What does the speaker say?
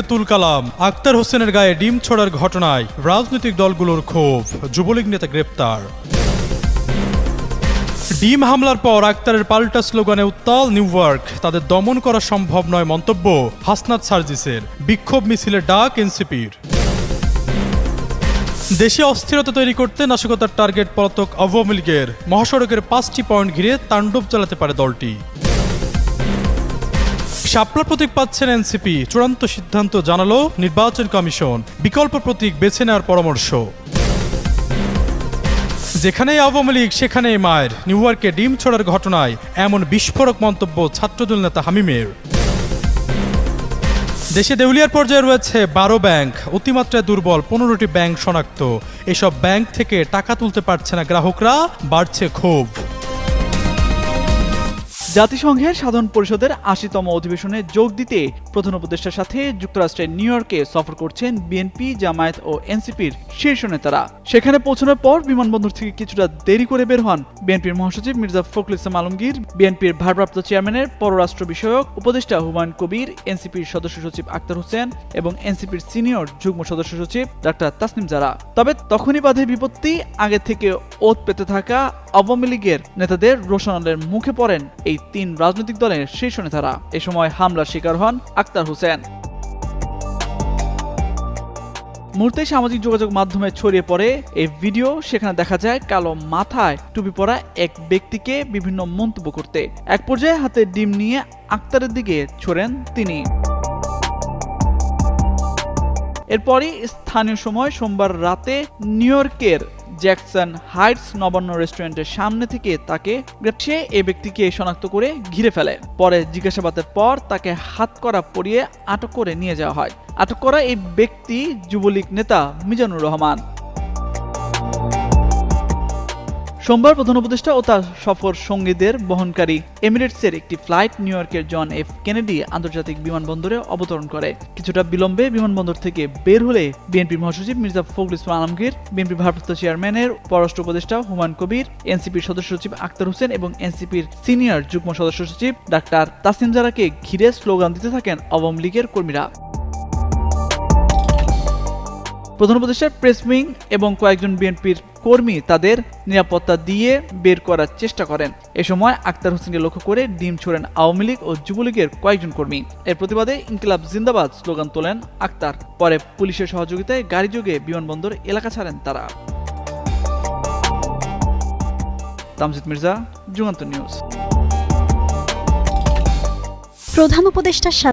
তুল কালাম, আক্তার হোসেনের গায়ে ডিম ছড়ার ঘটনায় রাজনৈতিক দলগুলোর ক্ষোভ, যুবলীগ নেতা গ্রেপ্তার। ডিম হামলার পর আক্তারের পাল্টা স্লোগানে উত্তাল নিউইয়র্ক তাদের দমন করা সম্ভব নয় মন্তব্য হাসনাত সার্জিসের, বিক্ষোভ মিছিলের ডাক এনসিপির। দেশে অস্থিরতা তৈরি করতে নাশকতার টার্গেট পলাতক আওয়ামী লীগের, মহাসড়কের পাঁচটি পয়েন্ট ঘিরে তাণ্ডব চালাতে পারে দলটি। শাপলা প্রতীক পাচ্ছেন এনসিপি। চূড়ান্ত সিদ্ধান্ত জানালো নির্বাচন কমিশন। বিকল্প প্রতীক বেছে নেওয়ার পরামর্শ। যেখানেই আওয়ামী লীগ, সেখানেই মায়ের। নিউ ইয়র্কে ডিম ছড়ার ঘটনায় এমন বিস্ফোরক মন্তব্য ছাত্রদল নেতা হামিমের। দেশে দেউলিয়ার পর্যায়ে রয়েছে বারো ব্যাংক। অতিমাত্রায় দুর্বল, পনেরোটি ব্যাংক শনাক্ত। এসব ব্যাংক থেকে টাকা তুলতে পারছে না গ্রাহকরা, বাড়ছে ক্ষোভ। জাতিসংঘের সাধারণ পরিষদের আশিতম অধিবেশনে যোগ দিতে প্রধান উপদেষ্টার সাথে যুক্তরাষ্ট্রের নিউ ইয়র্কে সফর করছেন বিএনপি, জামায়াত ও এনসিপির শীর্ষ নেতারা। সেখানে পৌঁছানোর পর বিমানবন্দর থেকে কিছুটা দেরি করে বের হন বিএনপির মহাসচিব মির্জা ফখরুল ইসলাম আলমগীর। বিএনপির ভারপ্রাপ্ত চেয়ারম্যানের পররাষ্ট্র বিষয়ক উপদেষ্টা হুমায়ুন কবির, এনসিপির সদস্য সচিব আক্তার হোসেন এবং এনসিপির সিনিয়র যুগ্ম সদস্য সচিব ডাক্তার তাসনিম জারা। তবে তখনই বাধে বিপত্তি, আগে থেকে ওত পেতে থাকা আওয়ামী লীগের নেতাদের রোশনালের মুখে পড়েন এই তিন রাজনৈতিক দলের শীর্ষ নেতারা। এ সময় হামলার শিকার হন আক্তার হোসেন। মুহূর্তে সামাজিক যোগাযোগ মাধ্যমে ছড়িয়ে পড়ে এই ভিডিও। সেখানে দেখা যায় কালো মাথায় টুপি পরা এক ব্যক্তিকে বিভিন্ন মন্তব্য করতে। এক পর্যায়ে হাতে ডিম নিয়ে আক্তারের দিকে ছোড়েন তিনি। এরপরই স্থানীয় সময় সোমবার রাতে নিউ ইয়র্কের জ্যাকসন হাইটস নবান্ন রেস্টুরেন্টের সামনে থেকে তাকে সে এই ব্যক্তিকে শনাক্ত করে ঘিরে ফেলে। পরে জিজ্ঞাসাবাদের পর তাকে হাত করা পরিয়ে আটক করে নিয়ে যাওয়া হয়। আটক করা এই ব্যক্তি যুবলীগ নেতা মিজানুর রহমান। সোমবার প্রধান উপদেষ্টা ও তার সফর সঙ্গীদের বহনকারী এমিরেটসের একটি ফ্লাইট নিউ ইয়র্কের জন এফ কেনেডি আন্তর্জাতিক বিমানবন্দরে অবতরণ করে। কিছুটা বিলম্বে বিমানবন্দর থেকে বের হলে বিএনপি মহাসচিব মির্জা ফখরুল ইসলাম আলমগীর, বিএনপি ভারপ্রাপ্ত চেয়ারম্যানের, পররাষ্ট্র উপদেষ্টা হুমায়ুন কবির, এনসিপির সদস্য সচিব আক্তার হোসেন এবং এনসিপির সিনিয়র যুগ্ম সদস্য সচিব ডাক্তার তাসিম জারাকে ঘিরে স্লোগান দিতে থাকেন আওয়ামী লীগের কর্মীরা। প্রধান উপদেষ্টার প্রেস উইং এবং কয়েকজন বিএনপির কর্মী তাদের নিরাপত্তা দিয়ে বের করার চেষ্টা করেন। এ সময় আক্তার হোসেনকে লক্ষ্য করে ডিম ছোড়েন আওয়ামী লীগ ও যুবলীগের কয়েকজন কর্মী। এর প্রতিবাদে ইনকিলাব জিন্দাবাদ স্লোগান তোলেন আক্তার। পরে পুলিশের সহযোগিতায় গাড়ি যোগে বিমানবন্দর এলাকা ছাড়েন তারা। তামজিদ মির্জা যুগান্ত নিউজ। প্রধান উপদেষ্টার সাথে